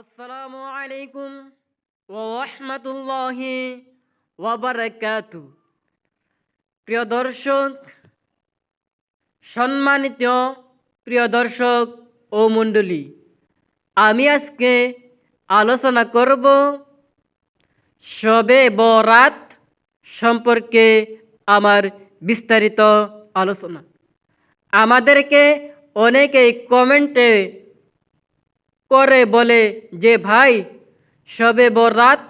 আসসালামু আলাইকুম ওরহমতুল্লাহি ওয়াবারাকাতু প্রিয় দর্শক, সম্মানিত প্রিয় দর্শক ও মণ্ডলী, আমি আজকে আলোচনা করব শবে বরাত সম্পর্কে আমার বিস্তারিত আলোচনা। আমাদেরকে অনেকেই কমেন্টে করে বলে যে, ভাই সবে বরাত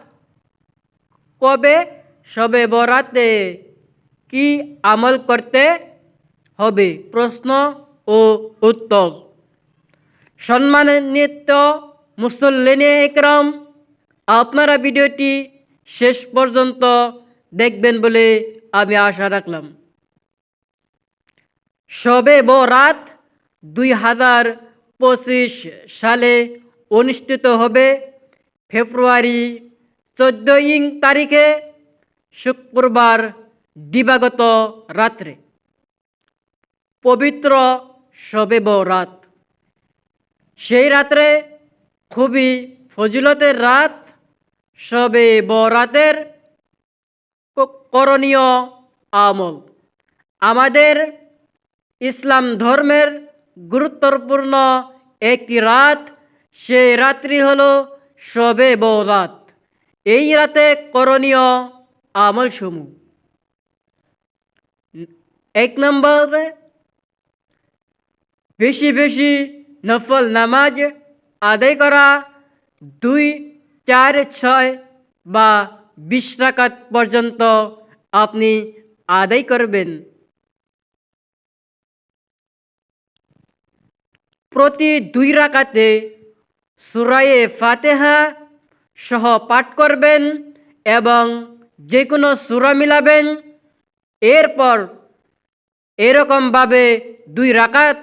কবে? সবে বরাতে কি আমল করতে হবে? প্রশ্ন ও উত্তর। সম্মানিত মুসল্লিনে একরম, আপনারা ভিডিওটি শেষ পর্যন্ত দেখবেন বলে আমি আশা রাখলাম। সবে বরাত দুই হাজার পঁচিশ সালে অনুষ্ঠিত হবে ফেব্রুয়ারি চোদ্দ ইং তারিখে শুক্রবার দিবাগত রাত্রে। পবিত্র শবে বরাত সেই রাত্রে খুবই ফজিলতের রাত। শবে বরাতের করণীয় আমল। আমাদের ইসলাম ধর্মের গুরুত্বপূর্ণ একটি রাত, সেই রাত্রি হলো শবে বৌরাত এই রাতে করণীয় আমল সমূহ এক নম্বরে, বেশি বেশি নফল নামাজ আদায় করা, দুই, চার, ছয় বা বিশ রাকাত পর্যন্ত আপনি আদায় করবেন। প্রতি দুই রাকাতে সুরায়ে ফাতেহা সহ পাঠ করবেন এবং যে কোনো সুরা মিলাবেন। এরপর এরকমভাবে দুই রাকাত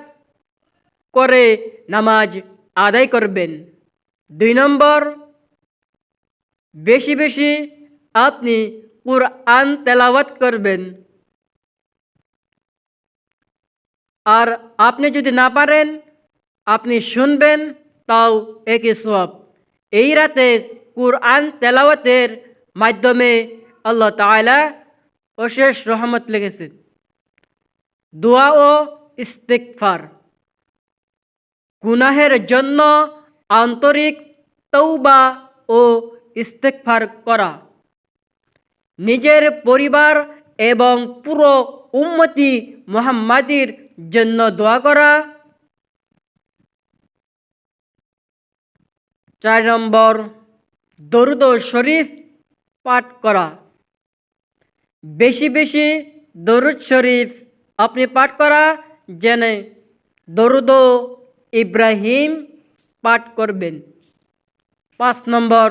করে নামাজ আদায় করবেন। দুই নম্বর, বেশি বেশি আপনি কুরআন তেলাওয়াত করবেন। আর আপনি যদি না পারেন আপনি শুনবেন তাও একই সব। এই রাতে কুরআন তেলাওয়াতের মাধ্যমে আল্লাহ তাআলা অশেষ রহমত লেগেছে দোয়া ও ইস্তেকফার গুনাহের জন্য আন্তরিক তৌবা ও ইস্তেকফার করা। নিজের পরিবার এবং পুরো উম্মতি মোহাম্মাদির জন্য দোয়া করা। চার নম্বর, দরুদ শরীফ পাঠ করা। বেশি বেশি দরুদ শরীফ আপনি পাঠ করা, জেনে দরুদ ইব্রাহিম পাঠ করবেন। পাঁচ নম্বর,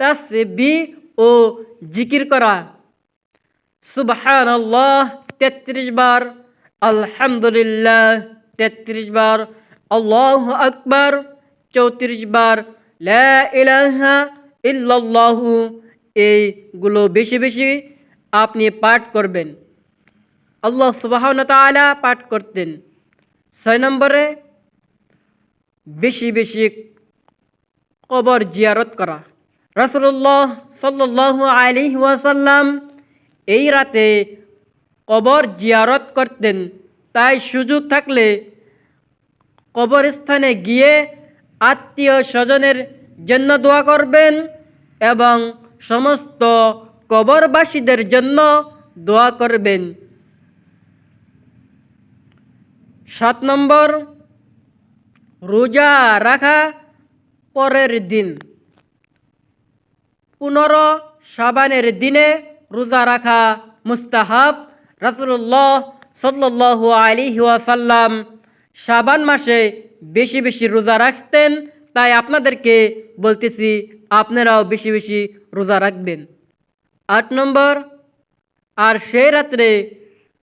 তাসবি ও জিকির করা। সুবহান তেত্রিশ বার, আলহামদুলিল্লাহ, তেত্রিশ বার আল্লাহ আকবার চৌত্রিশ বার ইলাহা ইল্লাল্লাহু এইগুলো বেশি বেশি আপনি পাঠ করবেন। আল্লাহ সুবাহন তাআলা পাঠ করতেন। ছয় নম্বরে, বেশি বেশি কবর জিয়ারত করা। রাসূলুল্লাহ সাল্লাল্লাহু আলাইহি ওয়াসাল্লাম এই রাতে কবর জিয়ারত করতেন। তাই সুযোগ থাকলে কবরস্থানে গিয়ে আত্মীয় স্বজনের জন্য দোয়া করবেন এবং সমস্ত কবরবাসীদের জন্য দোয়া করবেন। সাত নম্বর, রোজা রাখা পরের দিন। পনেরো সাবানের দিনে রোজা রাখা মুস্তাহাব। রাসুল্লাহ সাল্লাহ আলী ওয়াসাল্লাম সাবান মাসে বেশি বেশি রোজা রাখতেন, তাই আপনাদেরকে বলতেছি, আপনারাও বেশি বেশি রোজা রাখবেন। আট নম্বর, আর সেই রাত্রে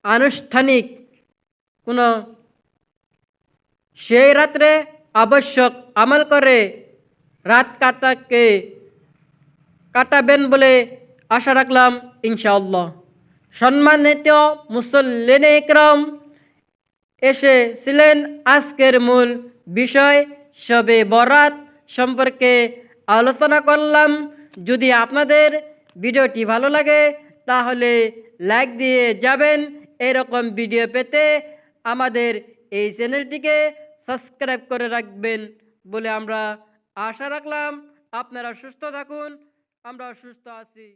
আনুষ্ঠানিক কোনো, সেই রাত্রে আবশ্যক আমল করে রাত কাটাকে কাটাবেন বলে আশা রাখলাম, ইনশাআল্লাহ। সম্মানিত মুসল্লিনে ইকরাম এসেছিলেন আজকের মূল বিষয় সবে বরাত সম্পর্কে আলোচনা করলাম। যদি আপনাদের ভিডিওটি ভালো লাগে, তাহলে লাইক দিয়ে যাবেন। এরকম ভিডিও পেতে আমাদের এই চ্যানেলটিকে সাবস্ক্রাইব করে রাখবেন বলে আমরা আশা রাখলাম। আপনারা সুস্থ থাকুন, আমরা সুস্থ আছি।